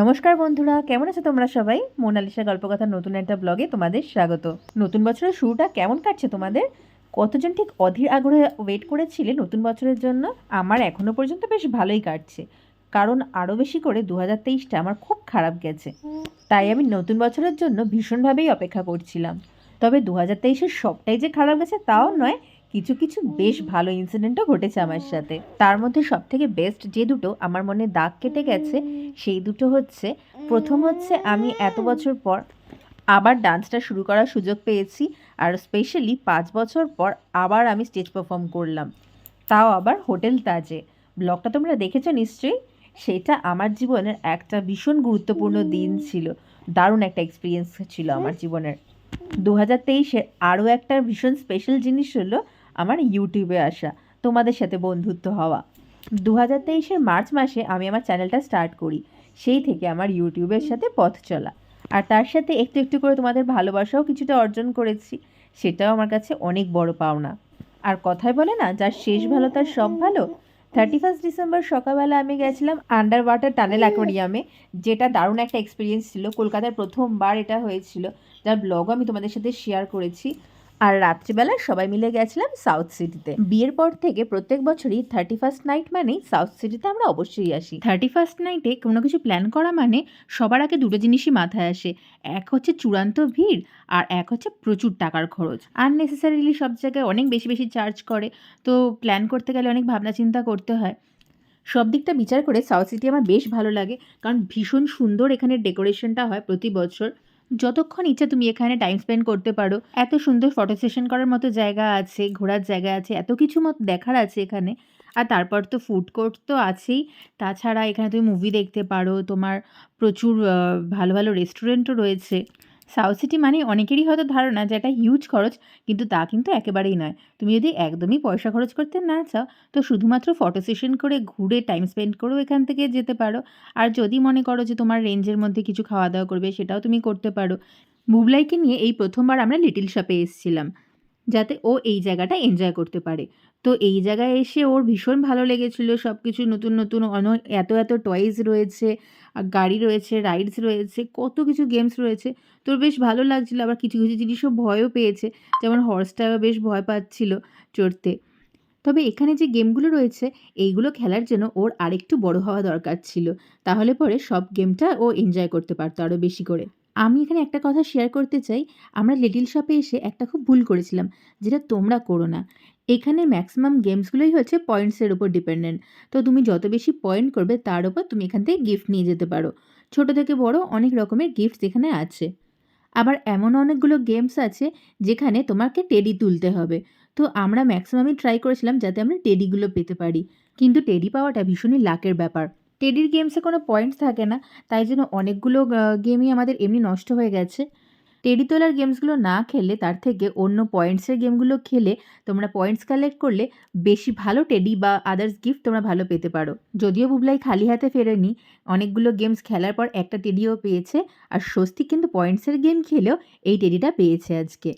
নমস্কার বন্ধুরা, কেমন আছো তোমরা সবাই? মোনালিসা গল্পকথার নতুন একটা ব্লগে তোমাদের স্বাগত। নতুন বছরের শুরুটা কেমন কাটছে তোমাদের? কতজন ঠিক অধীর আগ্রহে ওয়েট করেছিলে নতুন বছরের জন্য? আমার এখনও পর্যন্ত বেশ ভালোই কাটছে। কারণ আরও বেশি করে দু হাজার তেইশটা আমার খুব খারাপ গেছে। তাই আমি নতুন বছরের জন্য ভীষণভাবেই অপেক্ষা করছিলাম। তবে দু হাজার তেইশের সবটাই যে খারাপ গেছে তাও নয় কিছু কিছু বেশ ভালো ইনসিডেন্টও ঘটেছে আমার সাথে। তার মধ্যে সব থেকে বেস্ট যে দুটো আমার মনে দাগ কেটে গেছে, সেই দুটো হচ্ছে, প্রথম হচ্ছে আমি এত বছর পর আবার ডান্সটা শুরু করার সুযোগ পেয়েছি আর স্পেশালি পাঁচ বছর পর আবার আমি স্টেজ পারফর্ম করলাম। তাও আবার হোটেল তাজে। ব্লগটা তোমরা দেখেছ নিশ্চয়ই? সেটা আমার জীবনের একটা ভীষণ গুরুত্বপূর্ণ দিন ছিল। দারুণ একটা এক্সপিরিয়েন্স ছিল আমার জীবনের। দু হাজার তেইশের আরও একটা ভীষণ স্পেশাল জিনিস হলো আমার ইউটিউবে আসা তোমাদের সাথে বন্ধুত্ব হওয়া। দু হাজার তেইশের মার্চ মাসে আমি আমার চ্যানেলটা স্টার্ট করি সেই থেকে আমার ইউটিউবের সাথে পথ চলা। আর তার সাথে একটু একটু করে তোমাদের ভালোবাসাও কিছুটা অর্জন করেছি সেটাও আমার কাছে অনেক বড় পাওনা। আর কথায় বলে না যার শেষ ভালো তার সব ভালো থার্টি ফার্স্ট ডিসেম্বর সকালবেলা আমি গেছিলাম আন্ডার ওয়াটার টানেল অ্যাকোরিয়ামে যেটা দারুণ একটা এক্সপিরিয়েন্স ছিল। কলকাতার প্রথমবার এটা হয়েছিল। যার ব্লগও আমি তোমাদের সাথে শেয়ার করেছি। আর রাত্রিবেলা সবাই মিলে গেছিলাম সাউথ সিটিতে বিয়ের পর থেকে প্রত্যেক বছরই থার্টি ফার্স্ট নাইট মানেই সাউথ সিটিতে আমরা অবশ্যই আসি। থার্টি ফার্স্ট নাইটে কোনো কিছু প্ল্যান করা মানে সবার আগে দুটো জিনিসই মাথায় আসে। এক হচ্ছে চূড়ান্ত ভিড় আর এক হচ্ছে প্রচুর টাকার খরচ। আননেসেসারিলি সব জায়গায় অনেক বেশি বেশি চার্জ করে। তো প্ল্যান করতে গেলে অনেক ভাবনা চিন্তা করতে হয়। সব দিকটা বিচার করে সাউথ সিটি আমার বেশ ভালো লাগে। কারণ ভীষণ সুন্দর এখানে ডেকোরেশনটা হয় প্রতি বছর। যতক্ষণ ইচ্ছা তুমি এখানে টাইম স্পেন্ড করতে পারো। এত সুন্দর ফটো সেশন করার মতো জায়গা আছে, ঘোরার জায়গা আছে, এত কিছু মতো দেখার আছে এখানে। আর তারপর তো ফুড কোর্ট তো আছেই। তাছাড়া এখানে তুমি মুভি দেখতে পারো। তোমার প্রচুর ভালো ভালো রেস্টুরেন্টও রয়েছে। সাউথ সিটি মানে অনেকেরই হয়তো ধারণা যে একটা হিউজ খরচ, কিন্তু তা কিন্তু একেবারেই নয়। তুমি যদি একদমই পয়সা খরচ করতে না চাও, তো শুধুমাত্র ফটো সেশন করে ঘুরে টাইম স্পেন্ড করেও এখান থেকে যেতে পারো। আর যদি মনে করো যে তোমার রেঞ্জের মধ্যে কিছু খাওয়া দাওয়া করবে, সেটাও তুমি করতে পারো। বুবলাইকে নিয়ে এই প্রথমবার আমরা লিটিল শপে এসেছিলাম। যাতে ও এই জায়গাটা এনজয় করতে পারে। তো এই জায়গায় এসে ওর ভীষণ ভালো লেগেছিল সব কিছু নতুন নতুন অনেক এত এত টয়েস রয়েছে গাড়ি রয়েছে রাইডস রয়েছে, কত কিছু গেমস রয়েছে। তোর বেশ ভালো লাগছিল, আবার কিছু কিছু জিনিসও ভয়ও পেয়েছে, যেমন হর্সটাও বেশ ভয় পাচ্ছিল চড়তে। তবে এখানে যে গেমগুলো রয়েছে, এইগুলো খেলার জন্য ওর আরেকটু বড় হওয়া দরকার ছিল। তাহলে পরে সব গেমটা ও এনজয় করতে পারতো আরও বেশি করে। আমি এখানে একটা কথা শেয়ার করতে চাই। আমরা লিটিল শপে এসে একটা খুব ভুল করেছিলাম, যেটা তোমরা করো না। এখানে ম্যাক্সিমাম গেমসগুলোই হচ্ছে পয়েন্টসের উপর ডিপেন্ডেন্ট তো তুমি যত বেশি পয়েন্ট করবে, তার উপর তুমি এখান থেকে গিফট নিয়ে যেতে পারো। ছোট থেকে বড় অনেক রকমের গিফটস এখানে আছে। আবার এমন অনেকগুলো গেমস আছে, যেখানে তোমাকে টেডি তুলতে হবে। তো আমরা ম্যাক্সিমামই ট্রাই করেছিলাম যাতে আমরা টেডিগুলো পেতে পারি। কিন্তু টেডি পাওয়াটা ভীষণই লাকের ব্যাপার। টেডির গেমসে কোনো পয়েন্টস থাকে না, তাই জন্য অনেকগুলো গেমই আমাদের এমনি নষ্ট হয়ে গেছে। টেডি তোলার গেমসগুলো না খেললে তার থেকে অন্য পয়েন্টসের গেমগুলো খেলে তোমরা পয়েন্টস কালেক্ট করলে বেশি ভালো টেডি বা আদার্স গিফট তোমরা ভালো পেতে পারো। যদিও বুবলাই খালি হাতে ফেরেনি, অনেকগুলো গেমস খেলার পর একটা টেডিও পেয়েছে, আর স্বস্তিক কিন্তু পয়েন্টসের গেম খেলেও এই টেডিটা পেয়েছে আজকে।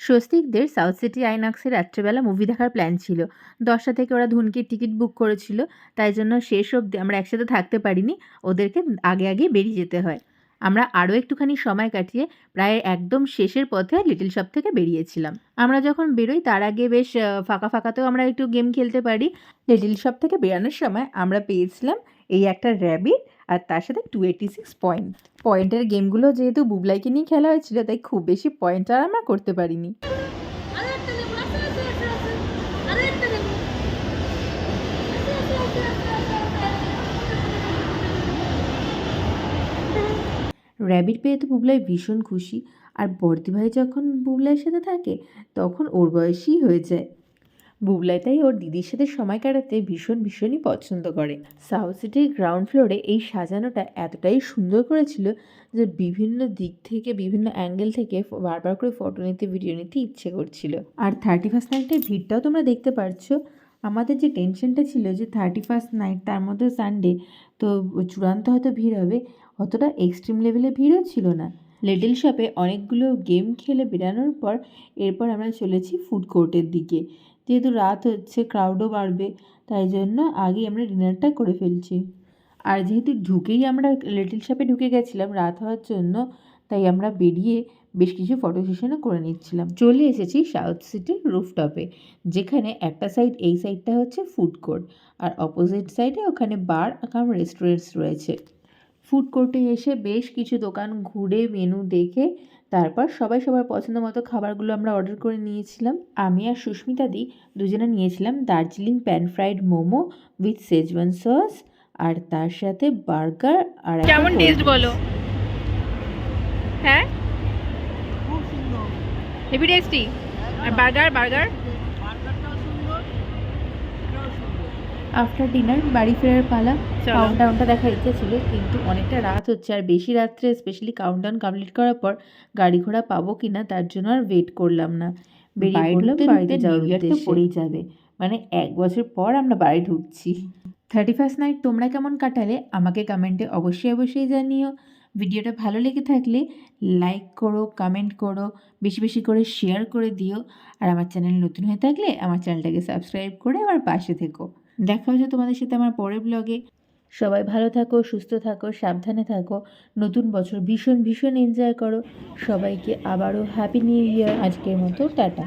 স্বস্তিকদের সাউথ সিটি আইনক্সে রাত্রেবেলা মুভি দেখার প্ল্যান ছিল। দশটা থেকে ওরা ধুনকির টিকিট বুক করেছিল, তাই জন্য শেষ অবধি আমরা একসাথে থাকতে পারিনি, ওদেরকে আগে আগে বেরিয়ে যেতে হয়। আমরা আরও একটুখানি সময় কাটিয়ে প্রায় একদম শেষের পথে লিটল শপ থেকে বেরিয়েছিলাম। আমরা যখন বেরোই, তার আগে বেশ ফাঁকা ফাঁকাতেও আমরা একটু গেম খেলতে পারি। লিটল শপ থেকে বেরানোর সময় আমরা পেয়েছিলাম এই একটা র্যাবিট আর তার সাথে টু এইটি সিক্স পয়েন্ট পয়েন্টের গেমগুলো যেহেতু বুবলাইকে নিয়ে খেলা হয়েছিল তাই খুব বেশি পয়েন্ট আর আমরা করতে পারিনি। র্যাবিট পেয়ে তো বুবলাই ভীষণ খুশি। আর বর্দি ভাই যখন বুবলাইয়ের সাথে থাকে তখন ওর বয়সই হয়ে যায়। বুবলাই তাই ওর দিদির সাথে সময় কাটাতে ভীষণ ভীষণই পছন্দ করে। সাউথ সিটির গ্রাউন্ড ফ্লোরে এই সাজানোটা এতটাই সুন্দর করেছিল যে বিভিন্ন দিক থেকে, বিভিন্ন অ্যাঙ্গেল থেকে বারবার করে ফটো নিতে, ভিডিও নিতে ইচ্ছে করছিল। আর থার্টি ফার্স্ট নাইটের ভিড়টাও তোমরা দেখতে পারছ। আমাদের যে টেনশনটা ছিল যে থার্টি ফার্স্ট নাইট তার মধ্যে সানডে, তো চূড়ান্ত হয়তো ভিড় হবে, অতটা এক্সট্রিম লেভেলে ভিড়ও ছিল না। লিটল শপে অনেকগুলো গেম খেলে বেরানোর পর এরপর আমরা চলেছি ফুড কোর্টের দিকে। যেহেতু রাত হচ্ছে ক্রাউডও বাড়বে, তাই জন্য আগে আমরা ডিনারটা করে ফেলছি। আর যেহেতু ঢুকেই আমরা লিটল শপে ঢুকে গেছিলাম রাত হওয়ার জন্য, তাই আমরা বেরিয়ে বেশ কিছু ফটো সেশনও করে নিচ্ছিলাম। চলে এসেছি সাউথ সিটির রুফটপে যেখানে একটা সাইড এই সাইডটা হচ্ছে ফুড কোর্ট আর অপোজিট সাইডে ওখানে বার কাম রেস্টুরেন্টস রয়েছে। ফুড কোর্টে এসে বেশ কিছু দোকান ঘুরে মেনু দেখে তারপর সবাই সবার পছন্দ মতো খাবারগুলো আমরা অর্ডার করে নিয়েছিলাম। আমি আর সুস্মিতা দি দুজনে নিয়েছিলাম Darjeeling pan fried momo with schezwan sauce আর তার সাথে বার্গার আর কেমন টেস্ট বলো? হ্যাঁ? খুব সুন্দর। হেভি টেস্টি আর বার্গার বার্গার বার্গারটাও সুন্দর এটাও সুন্দর আফটার ডিনার বাড়ি ফেরার পালা চলো। কাউন্টাউনটা দেখার ইচ্ছে ছিল কিন্তু অনেকটা রাত হচ্ছে আর বেশি রাত্রে স্পেশালি কাউন্টাউন কমপ্লিট করার পর গাড়ি ঘোড়া পাবো কি না তার জন্য আর ওয়েট করলাম না। বেরিয়ে পড়লাম বাড়িতে যাওয়ার উদ্দেশ্যে। পড়েই যাবে। মানে এক বছর পর আমরা বাড়ি ঢুকছি। থার্টি ফার্স্ট নাইট তোমরা কেমন কাটালে আমাকে কমেন্টে অবশ্যই অবশ্যই জানিও। ভিডিওটা ভালো লেগে থাকলে লাইক করো কমেন্ট করো বেশি বেশি করে শেয়ার করে দিও। আর আমার চ্যানেল নতুন হয়ে থাকলে আমার চ্যানেলটাকে সাবস্ক্রাইব করে আমার পাশে থেকো। দেখা হচ্ছে তোমাদের সাথে আমার পরের ব্লগে সবাই ভালো থাকো, সুস্থ থাকো, সাবধানে থাকো। নতুন বছর ভীষণ ভীষণ এনজয় করো। সবাইকে আবারও হ্যাপি নিউ ইয়ার আজকের মতো, টাটা।